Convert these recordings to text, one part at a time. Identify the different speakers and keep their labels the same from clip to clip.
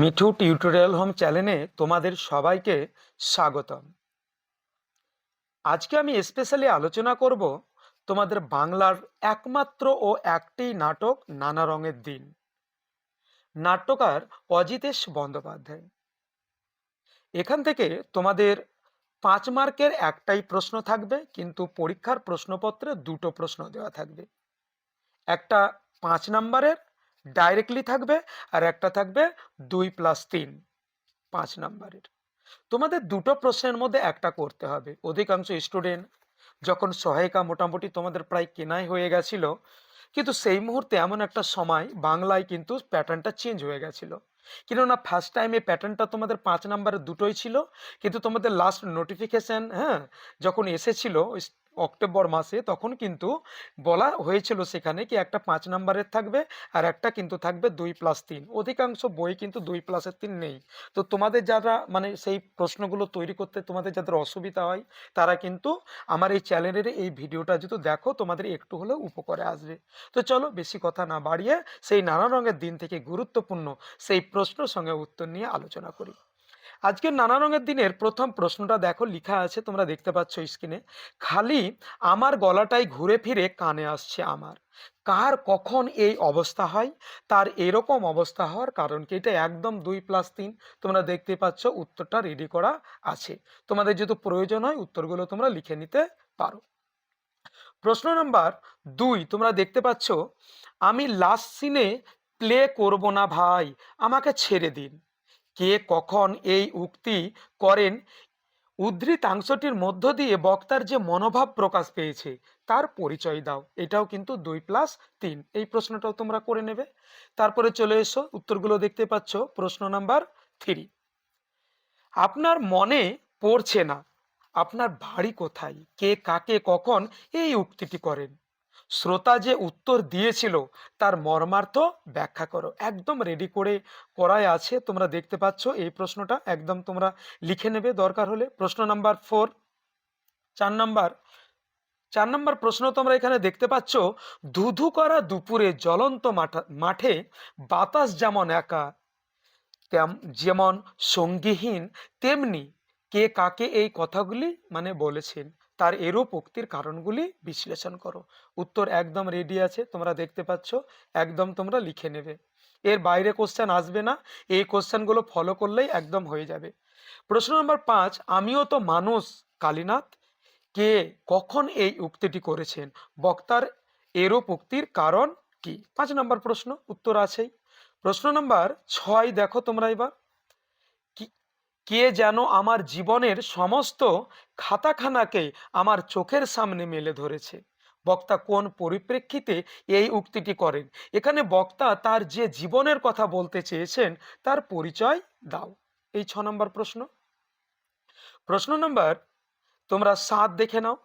Speaker 1: Mithu tutorial home চ্যানেলে তোমাদের সবাইকে স্বাগতম। আজকে আমি স্পেশালি আলোচনা করব তোমাদের বাংলার একমাত্র ও একটি নাটক নানা রঙের দিন। নাট্যকার অজিতেশ বন্দ্যোপাধ্যায়। এখান থেকে তোমাদের পাঁচ মার্কের একটাই প্রশ্ন থাকবে, কিন্তু পরীক্ষার প্রশ্নপত্রে দুটো প্রশ্ন দেওয়া থাকবে। একটা পাঁচ নাম্বারের ডাইরেক্টলি থাকবে আর একটা থাকবে দুই প্লাস তিন, পাঁচ নাম্বারের। তোমাদের দুটো প্রশ্নের মধ্যে একটা করতে হবে। অধিকাংশ স্টুডেন্ট যখন সহায়িকা মোটামুটি তোমাদের প্রায় কেনাই হয়ে গেছিল, কিন্তু সেই মুহূর্তে এমন একটা সময় বাংলায় কিন্তু প্যাটার্নটা চেঞ্জ হয়ে গেছিল। কেননা ফার্স্ট টাইমে প্যাটার্নটা তোমাদের পাঁচ নাম্বারের দুটোই ছিল, কিন্তু তোমাদের লাস্ট নোটিফিকেশান হ্যাঁ যখন এসেছিল ওই অক্টোবর মাসে তখন কিন্তু বলা হয়েছিল সেখানে কি একটা পাঁচ নাম্বারের থাকবে আর একটা কিন্তু থাকবে দুই প্লাস তিন। অধিকাংশ বই কিন্তু দুই প্লাসের তিন নেই। তো তোমাদের যারা মানে সেই প্রশ্নগুলো তৈরি করতে তোমাদের যাদের অসুবিধা হয়, তারা কিন্তু আমার এই চ্যানেলের এই ভিডিওটা যদি দেখো, তোমাদের একটু হলেও উপকারে আসবে। তো চলো বেশি কথা না বাড়িয়ে সেই নানা রঙের দিন থেকে গুরুত্বপূর্ণ সেই প্রশ্ন সঙ্গে উত্তর নিয়ে আলোচনা করি। আজকের নানা রঙের দিনের প্রথম প্রশ্নটা দেখো, লেখা আছে, তোমরা দেখতে পাচ্ছ স্ক্রিনে খালি আমার গলাটাই ঘুরে ফিরে কানে আসছে আমার। কার কখন এই অবস্থা হয়? তার এরকম অবস্থা হওয়ার কারণ কি? এটা একদম দুই প্লাস তিন। তোমরা দেখতে পাচ্ছ, উত্তরটা রেডি করা আছে। তোমাদের যদি প্রয়োজন হয়, উত্তরগুলো তোমরা লিখে নিতে পারো। প্রশ্ন নাম্বার দুই, তোমরা দেখতে পাচ্ছ, আমি লাস্ট সিনে প্লে করব না ভাই, আমাকে ছেড়ে দিন। কে কখন এই উক্তি করেন, উদ্ধৃতাংশটির মধ্য দিয়ে বক্তার যে মনোভাব প্রকাশ পেয়েছে, তার পরিচয় দাও। এটাও কিন্তু দুই প্লাস তিন। এই প্রশ্নটাও তোমরা করে নেবে। তারপরে চলে এসো, উত্তরগুলো দেখতে পাচ্ছ। প্রশ্ন নাম্বার থ্রি। আপনার মনে পড়ছে না, আপনার বাড়ি কোথায়, কে কাকে কখন এই উক্তিটি করেন? শ্রোতা যে উত্তর দিয়েছিল, তার মর্মার্থ ব্যাখ্যা করো। একদম রেডি করে করাই আছে। তোমরা দেখতে পাচ্ছ এই প্রশ্নটা। একদম তোমরা লিখে নেবে। দরকার হলে প্রশ্ন নাম্বার ফোর চার নাম্বার চার নাম্বার প্রশ্ন তোমরা এখানে দেখতে পাচ্ছ, ধুধু করা দুপুরে জ্বলন্ত মাঠা- বাতাস যেমন একা যেমন সঙ্গীহীন, তেমনি কে কাকে এই কথাগুলি মানে বলেছেন। তার এরূপ উক্তির কারণগুলি বিশ্লেষণ করো। উত্তর একদম রেডি আছে, তোমরা দেখতে পাচ্ছ, একদম তোমরা লিখে নেবে। এর বাইরে কোশ্চেন আসবে না, এই কোশ্চেনগুলো ফলো করলেই একদম হয়ে যাবে। প্রশ্ন নম্বর পাঁচ, আমিও তো মানুষ, কালীনাথ, কে কখন এই উক্তিটি করেছেন? বক্তার এরূপ উক্তির কারণ কি? পাঁচ নম্বর প্রশ্ন, উত্তর আছেই। প্রশ্ন নাম্বার ছয় দেখো তোমরা এবার। কে যেন আমার জীবনের সমস্ত খাতাখানাকে আমার চোখের সামনে মেলে ধরেছে। বক্তা কোন পরিপ্রেক্ষিতে এই উক্তিটি করেন? এখানে বক্তা তার যে জীবনের কথা বলতে চেয়েছেন, তার পরিচয় দাও। এই ছ নম্বর প্রশ্ন। প্রশ্ন নম্বর, তোমরা সাত দেখে নাও।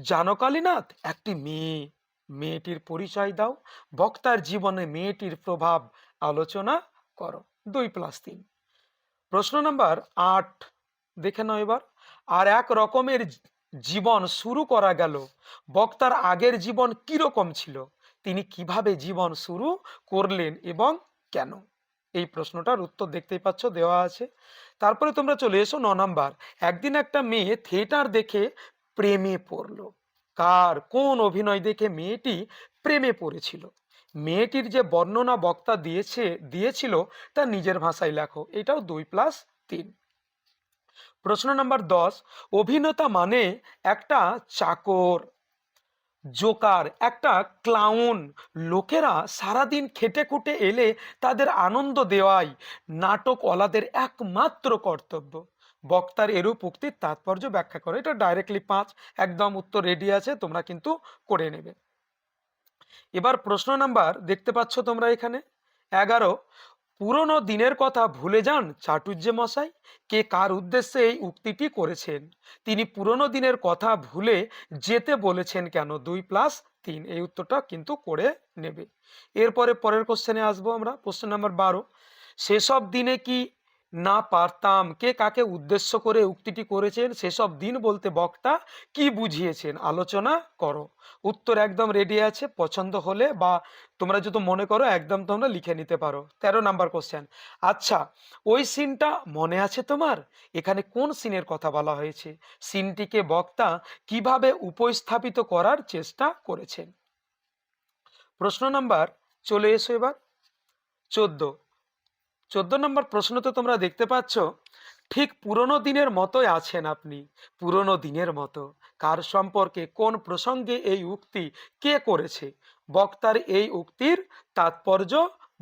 Speaker 1: জানকালীনাথ একটি মেয়ে। মেয়েটির পরিচয় দাও। বক্তার জীবনে মেয়েটির প্রভাব আলোচনা করো। দুই প্লাস তিন। প্রশ্ন নাম্বার আট দেখে নাও এবার। আর এক রকমের জীবন শুরু করা গেল। বক্তার আগের জীবন কীরকম ছিল? তিনি কীভাবে জীবন শুরু করলেন এবং কেন? এই প্রশ্নটার উত্তর দেখতেই পাচ্ছ, দেওয়া আছে। তারপরে তোমরা চলে এসো ন নাম্বার। একদিন একটা মেয়ে থিয়েটার দেখে প্রেমে পড়ল। কার কোন অভিনয় দেখে মেয়েটি প্রেমে পড়েছিল? মেয়েটির যে বর্ণনা বক্তা দিয়েছে, দিয়েছিল, তা নিজের ভাষায় লেখো। এটাও দুই প্লাস তিন। প্রশ্ন নাম্বার দশ, অভিনেতা মানে একটা চাকর, জোকার, একটা ক্লাউন লোকেরা সারাদিন খেটে খুটে এলে তাদের আনন্দ দেওয়াই নাটকওয়ালাদের একমাত্র কর্তব্য। বক্তার এরূপ উক্তির তাৎপর্য ব্যাখ্যা করে। এটা ডাইরেক্টলি পাঁচ, একদম উত্তর রেডি আছে, তোমরা কিন্তু করে নেবে। এবার প্রশ্ন নাম্বার দেখতে পাচ্ছ তোমরা এখানে। এগারো, পুরনো দিনের কথা ভুলে যান চাটুর্যে মশাই, কে কার উদ্দেশ্যে এই উক্তিটি করেছেন? তিনি পুরনো দিনের কথা ভুলে যেতে বলেছেন কেন? দুই প্লাস তিন, এই উত্তরটা কিন্তু করে নেবে। এরপরে পরের কোশ্চেনে আসব আমরা, প্রশ্ন নাম্বার বারো, সেসব দিনে কি না পারতাম। কে কাকে উদ্দেশ্য করে উক্তিটি করেছেন, সেসব দিন বলতে বক্তা কি বুঝিয়েছেন? আলোচনা করো। উত্তর একদম রেডি আছে, পছন্দ হলে বা তোমরা যদি মনে করো একদম তোমরা লিখে নিতে পারো। তেরো নাম্বার কোশ্চেন আচ্ছা ওই সিনটা মনে আছে তোমার? এখানে কোন সিনের কথা বলা হয়েছে? সিনটিকে বক্তা কীভাবে উপস্থাপিত করার চেষ্টা করেছেন? প্রশ্ন নাম্বার, চলে এসো এবার। চোদ্দ চোদ্দ নম্বর প্রশ্ন তো তোমরা দেখতে পাচ্ছ। ঠিক পুরনো দিনের মতোই আছেন আপনি, পুরনো দিনের মতো। কার সম্পর্কে কোন প্রসঙ্গে এই উক্তি কে করেছে? বক্তার এই উক্তির তাৎপর্য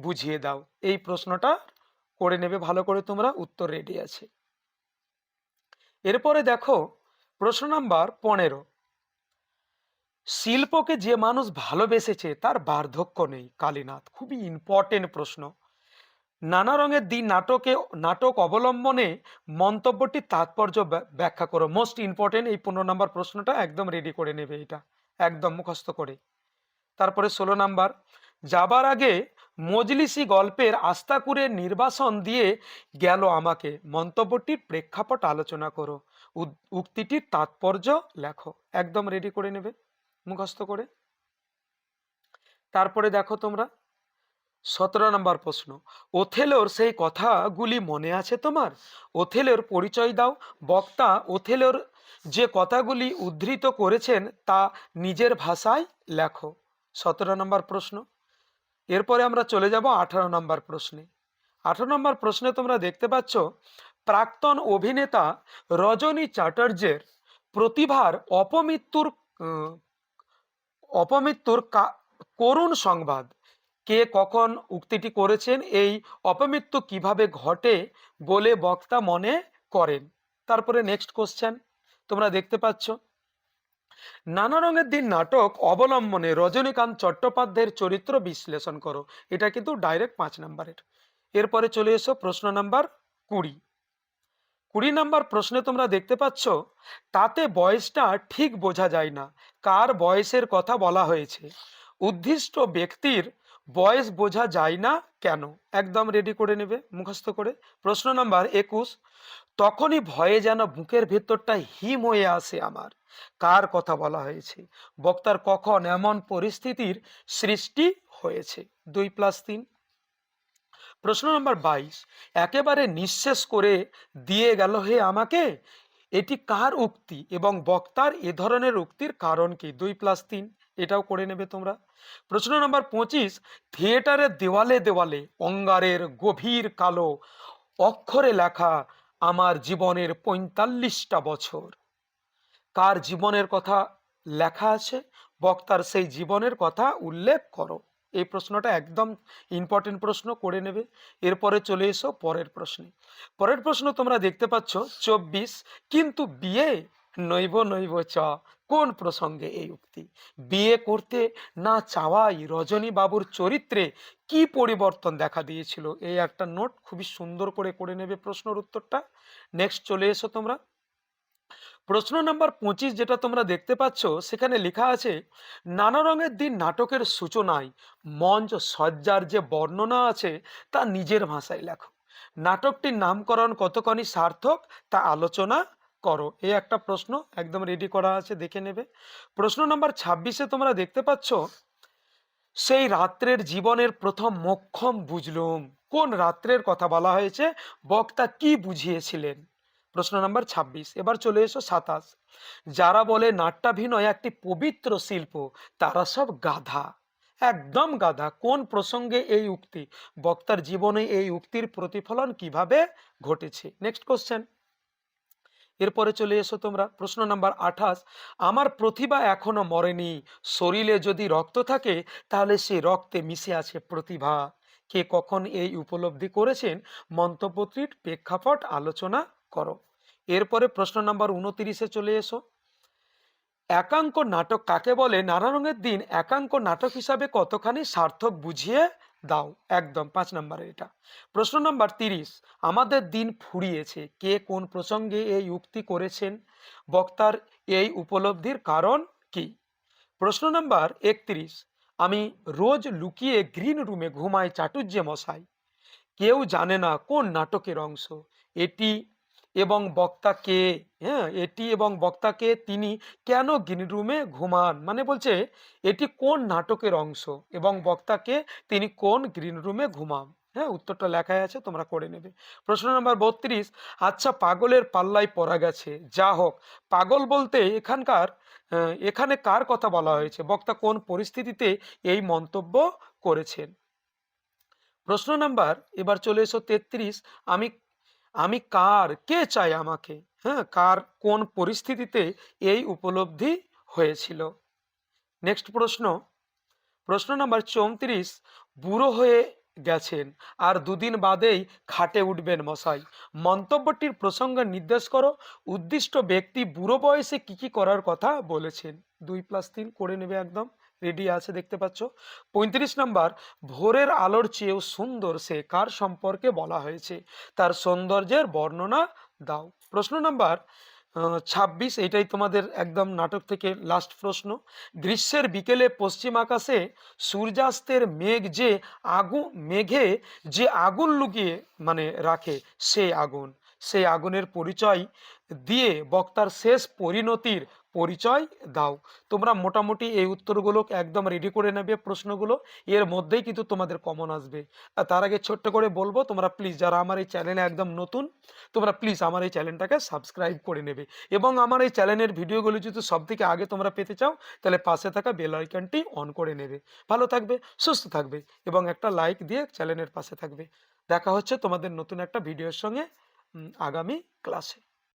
Speaker 1: বুঝিয়ে দাও। এই প্রশ্নটা করে নেবে, ভালো করে তোমরা উত্তর রেডি আছে। এরপরে দেখো, প্রশ্ন নাম্বার পনেরো। শিল্পকে যে মানুষ ভালোবেসেছে তার বার্ধক্য নেই, কালীনাথ। খুবই ইম্পর্টেন্ট প্রশ্ন। নানা রঙের দিন নাটকে নাটক অবলম্বনে মন্তব্যটির তাৎপর্য ব্যা- ব্যাখ্যা করো। মোস্ট ইম্পর্টেন্ট এই পনেরো নম্বর প্রশ্নটা একদম রেডি করে নেবে এটা। একদম মুখস্থ করে। তারপরে ষোলো নাম্বার, যাবার আগে মজলিসি গল্পের আস্তাকুরের নির্বাসন দিয়ে গেল আমাকে। মন্তব্যটির প্রেক্ষাপট আলোচনা করো। উক্তিটির তাৎপর্য লেখো। একদম রেডি করে নেবে। মুখস্থ করে। তারপরে দেখো তোমরা সতেরো নম্বর প্রশ্ন, ওথেলোর সেই কথাগুলি মনে আছে তোমার? ওথেলোর পরিচয় দাও। বক্তা ওথেলোর যে কথাগুলি উদ্ধৃত করেছেন তা নিজের ভাষায় লেখো। সতেরো নম্বর প্রশ্ন, এরপরে আমরা চলে যাব আঠারো নম্বর প্রশ্নে। আঠারো নম্বর প্রশ্নে তোমরা দেখতে পাচ্ছ, প্রাক্তন অভিনেতা রজনী চ্যাটার্জের প্রতিভার অপমৃত্যুর অপমৃত্যুর করুণ সংবাদ। কে কখন উক্তিটি করেছেন, এই অপমৃত্যু কীভাবে ঘটে বলে বক্তা মনে করেন। তারপরে নেক্সট কোশ্চেন তোমরা দেখতে পাচ্ছ। নানা রঙের দিন নাটক অবলম্বনে রজনীকান্ত চট্টোপাধ্যায়ের চরিত্র বিশ্লেষণ করো। এটা কিন্তু ডাইরেক্ট পাঁচ নাম্বারের। এরপরে চলে এসো প্রশ্ন নাম্বার কুড়ি। কুড়ি নাম্বার প্রশ্নে তোমরা দেখতে পাচ্ছ, তাতে বয়সটা ঠিক বোঝা যায় না। কার বয়সের কথা বলা হয়েছে? উদ্দিষ্ট ব্যক্তির বয়স বোঝা যায় না কেন? একদম রেডি করে নেবে, মুখস্থ করে। প্রশ্ন নাম্বার একুশ, তখনই ভয়ে যেন বুকের ভেতরটা হিম হয়ে আসে আমার। কার কথা বলা হয়েছে? বক্তার কখন এমন পরিস্থিতির সৃষ্টি হয়েছে? দুই প্লাস তিন। প্রশ্ন নম্বর বাইশ, একেবারে নিঃশেষ করে দিয়ে গেল হে আমাকে? এটি কার উক্তি এবং বক্তার এ ধরনের উক্তির কারণ কি? দুই প্লাস তিন। এটাও করে নেবে তোমরা। প্রশ্ন নম্বর পঁচিশ থিয়েটারের দেওয়ালে দেওয়ালে, অঙ্গারের গভীর কালো অক্ষরে লেখা, আমার জীবনের পঁয়তাল্লিশটা বছর। কার জীবনের কথা লেখা আছে? বক্তার সেই জীবনের কথা উল্লেখ করো। এই প্রশ্নটা একদম ইম্পর্টেন্ট প্রশ্ন, করে নেবে। এরপরে চলে এসো পরের প্রশ্নে। পরের প্রশ্ন তোমরা দেখতে পাচ্ছ, চব্বিশ, কিন্তু বিয়ে নৈব নৈব চ। কোন প্রসঙ্গে এই উক্তি? বিয়ে করতে না চাওয়াই রজনী বাবুর চরিত্রে কি পরিবর্তন দেখা দিয়েছিল? এই একটা নোট খুবই সুন্দর করে করে নেবে প্রশ্নের উত্তরটা। নেক্সট চলে এসো তোমরা। প্রশ্ন নাম্বার পঁচিশ যেটা তোমরা দেখতে পাচ্ছ, সেখানে লেখা আছে, নানা রঙের দিন নাটকের সূচনায় মঞ্চ সজ্জার যে বর্ণনা আছে, তা নিজের ভাষায় লেখো। নাটকটির নামকরণ কতখানি সার্থক, তা আলোচনা করো। এই একটা প্রশ্ন, একদম রেডি করা আছে, দেখে নেবে। প্রশ্ন নাম্বার ছাব্বিশে তোমরা দেখতে পাচ্ছ, সেই রাত্রের জীবনের প্রথম মোক্ষম বুঝলুম। কোন রাত্রের কথা বলা হয়েছে? বক্তা কি বুঝিয়েছিলেন? প্রশ্ন নাম্বার ২৬ এবার চলে এসো সাতাশ। যারা বলে নাট্যাভিনয় একটি পবিত্র শিল্প, তারা সব গাধা। একদম গাধা। কোন প্রসঙ্গে এই উক্তি? বক্তার জীবনে এই উক্তির প্রতিফলন কীভাবে ঘটেছে? নেক্সট কোশ্চেন এরপরে চলে এসো তোমরা। প্রশ্ন নাম্বার আঠাশ, আমার প্রতিভা এখনও মরেনি, শরীরে যদি রক্ত থাকে, তাহলে সেই রক্তে মিশে আছে প্রতিভা। কে কখন এই উপলব্ধি করেছেন? মন্তব্যটির প্রেক্ষাপট আলোচনা করো। এরপরে প্রশ্ন নাম্বার উনতিরিশে চলে এসো। একাঙ্ক নাটক কাকে বলে? নানা রঙের দিন একাঙ্ক নাটক হিসাবে কতখানি সার্থক বুঝিয়ে দাও, একদম, পাঁচ নম্বরের এটা। প্রশ্ন নাম্বার তিরিশ, আমাদের দিন ফুরিয়েছে, কে কোন প্রসঙ্গে এই উক্তি করেছেন? বক্তার এই উপলব্ধির কারণ কি? প্রশ্ন নাম্বার একত্রিশ, আমি রোজ লুকিয়ে গ্রিন রুমে ঘুমাই চাটুর্যে মশাই। কেউ জানে না কোন নাটকের অংশ, এটি এবং বক্তা কে হ্যাঁ এটি এবং বক্তাকে তিনি কেন গ্রিন রুমে ঘুমান? মানে বলছে, এটি কোন নাটকের অংশ এবং বক্তাকে তিনি কোন গ্রিন রুমে ঘুমান হ্যাঁ উত্তরটা লেখাই আছে, তোমরা করে নেবে। প্রশ্ন নম্বর বত্রিশ আচ্ছা পাগলের পাল্লায় পড়া গেছে। যা হোক, পাগল বলতে এখানকার এখানে কার কথা বলা হয়েছে? বক্তা কোন পরিস্থিতিতে এই মন্তব্য করেছেন? প্রশ্ন নাম্বার, এবার চলে এসো তেত্রিশ, আমি আমি কার, কে চাই আমাকে? হ্যাঁ কার কোন পরিস্থিতিতে এই উপলব্ধি হয়েছিল? নেক্সট প্রশ্ন। প্রশ্ন নাম্বার চৌত্রিশ, বুড়ো হয়ে গেছেন আর দুদিন বাদেই খাটে উঠবেন মশাই। মন্তব্যটির প্রসঙ্গ নির্দেশ করো, উদ্দিষ্ট ব্যক্তি বুড়ো বয়সে কি কি করার কথা বলেছেন। দুই প্লাস তিন করে নেবে একদম। রেডি আছে, দেখতে পাচ্ছ। পঁয়ত্রিশ নাম্বার, ভোরের আলোর চেয়েও সুন্দর সে কার সম্পর্কে বলা হয়েছে? তার সৌন্দর্যের বর্ণনা দাও। প্রশ্ন নাম্বার ছাব্বিশ, এটাই তোমাদের একদম নাটক থেকে লাস্ট প্রশ্ন। গ্রীষ্মের বিকেলে পশ্চিম আকাশে সূর্যাস্তের মেঘ যে আগুন মেঘে যে আগুন লুকিয়ে মানে রাখে সেই আগুন। সেই আগুনের পরিচয় দিয়ে বক্তার শেষ পরিণতির পরিচয় দাও। তোমরা মোটামুটি এই উত্তরগুলো একদম রেডি করে নেবে প্রশ্নগুলো। এর মধ্যেই কিন্তু তোমাদের কমন আসবে। আর তার আগে ছোট্ট করে বলব, তোমরা প্লিজ যারা আমার এই চ্যানেলে একদম নতুন, তোমরা প্লিজ আমার এই চ্যানেলটাকে সাবস্ক্রাইব করে নেবে। এবং আমার এই চ্যানেলের ভিডিওগুলো যদি সব থেকে আগে তোমরা পেতে চাও, তাহলে পাশে থাকা বেল আইকনটি অন করে নেবে। ভালো থাকবে, সুস্থ থাকবে এবং একটা লাইক দিয়ে চ্যানেলের পাশে থাকবে। দেখা হচ্ছে তোমাদের নতুন একটা ভিডিওর সঙ্গে আগামী ক্লাসে